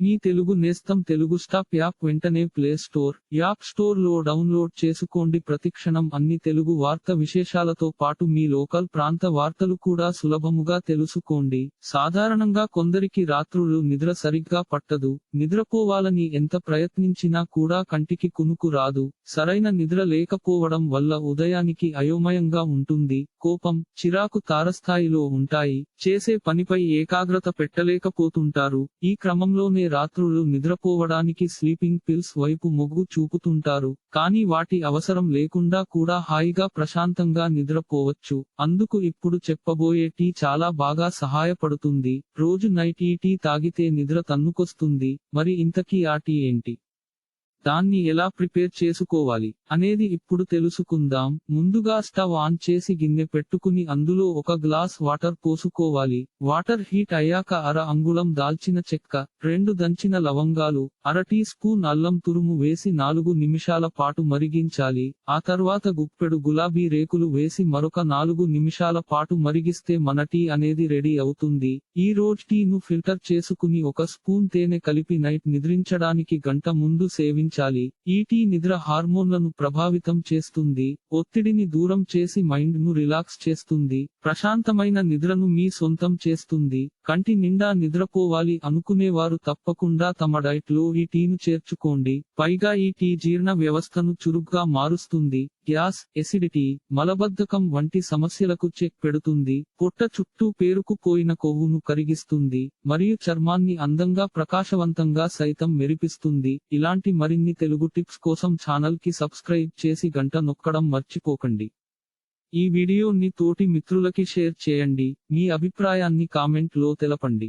మీ తెలుగు నేస్తం Telugu stop app వెంటనే play store app స్టోర్లో డౌన్లోడ్ చేసుకోండి. ప్రతిక్షణం అన్ని తెలుగు వార్త విశేషాలతో పాటు మీ లోకల్ ప్రాంత వార్తలు కూడా సులభముగా తెలుసుకోండి. సాధారణంగా కొందరికి రాత్రులు నిద్ర సరిగ్గా పట్టదు నిద్రపోవాలని ఎంత ప్రయత్నించినా కూడా కంటికి కునుకు రాదు. సరైన నిద్ర లేకపోవడం వల్ల ఉదయానికి అయోమయంగా ఉంటుంది కోపం చిరాకు తారస్థాయిలో ఉంటాయి. చేసే పనిపై ఏకాగ్రత పెట్టలేకపోతుంటారు. ఈ క్రమంలోనే రాత్రులు నిద్రపోవడానికి స్లీపింగ్ పిల్స్ వైపు మొగ్గు చూపుతుంటారు కానీ వాటి అవసరం లేకుండా కూడా హాయిగా ప్రశాంతంగా నిద్రపోవచ్చు. అందుకు ఇప్పుడు చెప్పబోయే టీ చాలా బాగా సహాయపడుతుంది. రోజు నైట్ ఈ టీ తాగితే నిద్ర తన్నుకొస్తుంది. మరి ఇంతకీ ఆ టీ ఏంటి? దాన్ని ఎలా ప్రిపేర్ చేసుకోవాలి అనేది ఇప్పుడు తెలుసుకుందాం. ముందుగా స్టవ్ ఆన్ చేసి గిన్నె పెట్టుకుని అందులో ఒక గ్లాస్ వాటర్ పోసుకోవాలి. వాటర్ హీట్ అయ్యాక అర అంగుళం దాల్చిన చెక్క రెండు దంచిన లవంగాలు అర టీ స్పూన్ అల్లం తురుము వేసి నాలుగు నిమిషాల పాటు మరిగించాలి. ఆ తర్వాత గుప్పెడు గులాబీ రేకులు వేసి మరొక నాలుగు నిమిషాల పాటు మరిగిస్తే మన టీ అనేది రెడీ అవుతుంది. ఈ రోజు టీను ఫిల్టర్ చేసుకుని ఒక స్పూన్ తేనె కలిపి నైట్ నిద్రించడానికి గంట ముందు సేవించాలి ఈ టీ నిద్ర హార్మోన్లను ప్రభావితం చేస్తుంది. ఒత్తిడిని దూరం చేసి మైండ్ను రిలాక్స్ చేస్తుంది. ప్రశాంతమైన నిద్రను మీ సొంతం చేస్తుంది. కంటి నిండా నిద్రపోవాలి అనుకునేవారు తప్పకుండా తమ డైట్లో ఈ టీను చేర్చుకోండి. పైగా ఈ టీ జీర్ణ వ్యవస్థను చురుగ్గా మారుస్తుంది. గ్యాస్ ఎసిడిటీ మలబద్ధకం వంటి సమస్యలకు చెక్ పెడుతుంది పొట్ట చుట్టూ పేరుకుపోయిన కొవ్వును కరిగిస్తుంది మరియు చర్మాన్ని అందంగా ప్రకాశవంతంగా సైతం మెరిపిస్తుంది. ఇలాంటి మరిన్ని తెలుగు టిప్స్ కోసం ఛానల్కి సబ్స్క్రైబ్ చేసి గంట నొక్కడం మర్చిపోకండి. ఈ వీడియోని తోటి మిత్రులకి షేర్ చేయండి. మీ అభిప్రాయాన్ని కామెంట్లో తెలపండి.